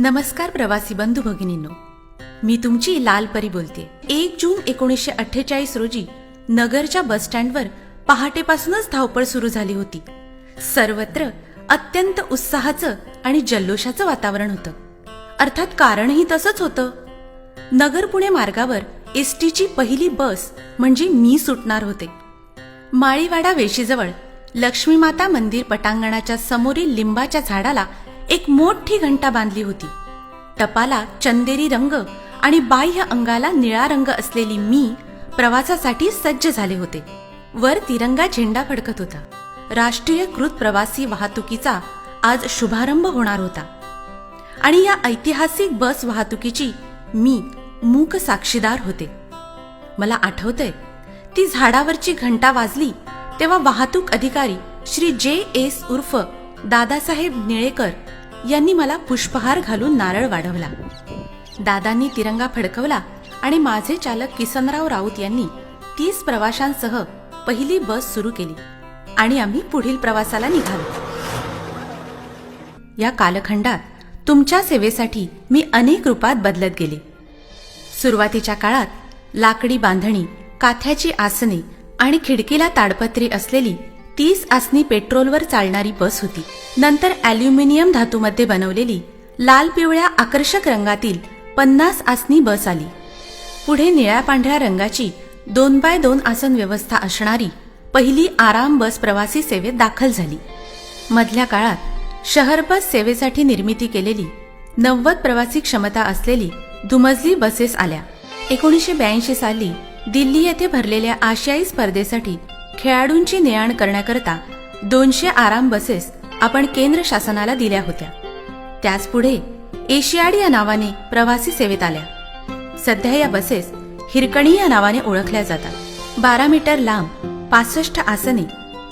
नमस्कार प्रवासी बंधू भगिनींनो. मी तुमची लाल परी बोलते. एक जून एकोणीसशे अठ्ठेचाळीस रोजी नगरच्या बस स्टँडवर पहाटेपासूनच धावपळ सुरू झाली होती. सर्वत्र अत्यंत उत्साहाचं आणि जल्लोषाचं वातावरण होतं. अर्थात कारणही तसंच होतं. नगर पुणे मार्गावर एस टीची पहिली बस म्हणजे मी सुटणार होते. माळीवाडा वेशीजवळ लक्ष्मीमाता मंदिर पटांगणाच्या समोरील लिंबाच्या झाडाला एक मोठी घंटा बांधली होती. टपाला चंदेरी रंग आणि बाह्य अंगाला निळा रंग असलेली मी प्रवासासाठी सज्ज झाले होते. वर तिरंगा झेंडा फडकत होता. राष्ट्रीयकृत प्रवासी वाहतुकीचा आज शुभारंभ होणार होता. आणि या ऐतिहासिक बस वाहतुकीची मी मूक साक्षीदार होते. मला आठवतंय ती झाडावरची घंटा वाजली तेव्हा वाहतूक अधिकारी श्री जे एस उर्फ दादासाहेब निळेकर यांनी मला पुष्पहार घालून नारळ वाढवला. दादांनी तिरंगा फडकवला आणि माझे चालक किसनराव राऊत यांनी तीस प्रवाशांसह पहिली बस सुरू केली आणि आम्ही पुढील प्रवासाला निघालो. या कालखंडात तुमच्या सेवेसाठी मी अनेक रूपात बदलत गेले. सुरुवातीच्या काळात लाकडी बांधणी काथ्याची आसने आणि खिडकीला ताडपत्री असलेली तीस आसनी पेट्रोलवर चालणारी बस होती. नंतर ॲल्युमिनियम धातूमध्ये बनवलेली लाल पिवळ्या आकर्षक रंगातील पन्नास आसनी बस आली. पुढे निळ्या पांढऱ्या रंगाची दोन बाय दोन आसन व्यवस्था असणारी पहिली आराम बस प्रवासी सेवेत दाखल झाली. मधल्या काळात शहर बस सेवेसाठी निर्मिती केलेली नव्वद प्रवासी क्षमता असलेली दुमजली बसेस आल्या. एकोणीसशे ब्याऐंशी साली दिल्ली येथे भरलेल्या आशियाई स्पर्धेसाठी खेळाडूंची ने आण करण्याकरता दोनशे आराम बसेस आपण केंद्र शासनाला दिल्या होत्या. त्याच पुढे या नावाने प्रवासी सेवेत आल्या. सध्या या बसेस हिरकणी या नावाने ओळखल्या जातात. बारा मीटर लांब पासष्ट आसने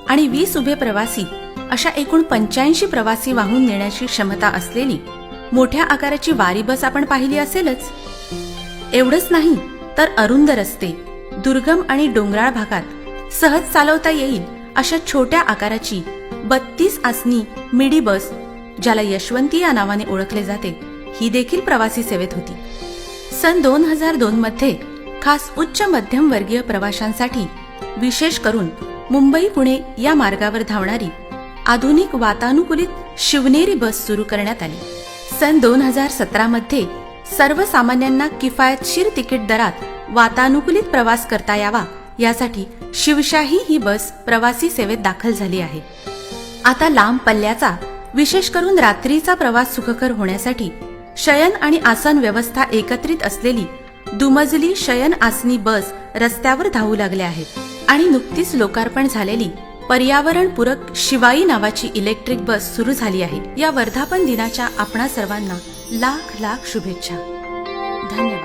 आणि वीस उभे प्रवासी अशा एकूण पंच्याऐंशी प्रवासी वाहून नेण्याची क्षमता असलेली मोठ्या आकाराची वारी बस आपण पाहिली असेलच. एवढंच नाही तर अरुंद रस्ते दुर्गम आणि डोंगराळ भागात सहज चालवता येईल अशा छोट्या आकाराची बत्तीस आसनी मिडी बस ज्याला यशवंती या नावाने ओळखले जाते ही देखील प्रवासी सेवेत होती. सन दोन हजार दोन मध्ये खास उच्च मध्यम वर्गीय प्रवाशांसाठी विशेष करून मुंबई पुणे या मार्गावर धावणारी आधुनिक वातानुकूलित शिवनेरी बस सुरू करण्यात आली. सन दोन हजार सतरा मध्ये सर्वसामान्यांना किफायतशीर तिकीट दरात वातानुकूलित प्रवास करता यावा यासाठी शिवशाही ही बस प्रवासी सेवेत दाखल झाली आहे. आता लांब पल्ल्याचा विशेष करून रात्रीचा प्रवास सुखकर होण्यासाठी शयन आणि आसन व्यवस्था एकत्रित असलेली दुमजली शयन आसनी बस रस्त्यावर धावू लागल्या आहेत आणि नुकतीच लोकार्पण झालेली पर्यावरणपूरक शिवाई नावाची इलेक्ट्रिक बस सुरू झाली आहे. या वर्धापन दिनाच्या आपणा सर्वांना लाख लाख शुभेच्छा. धन्यवाद.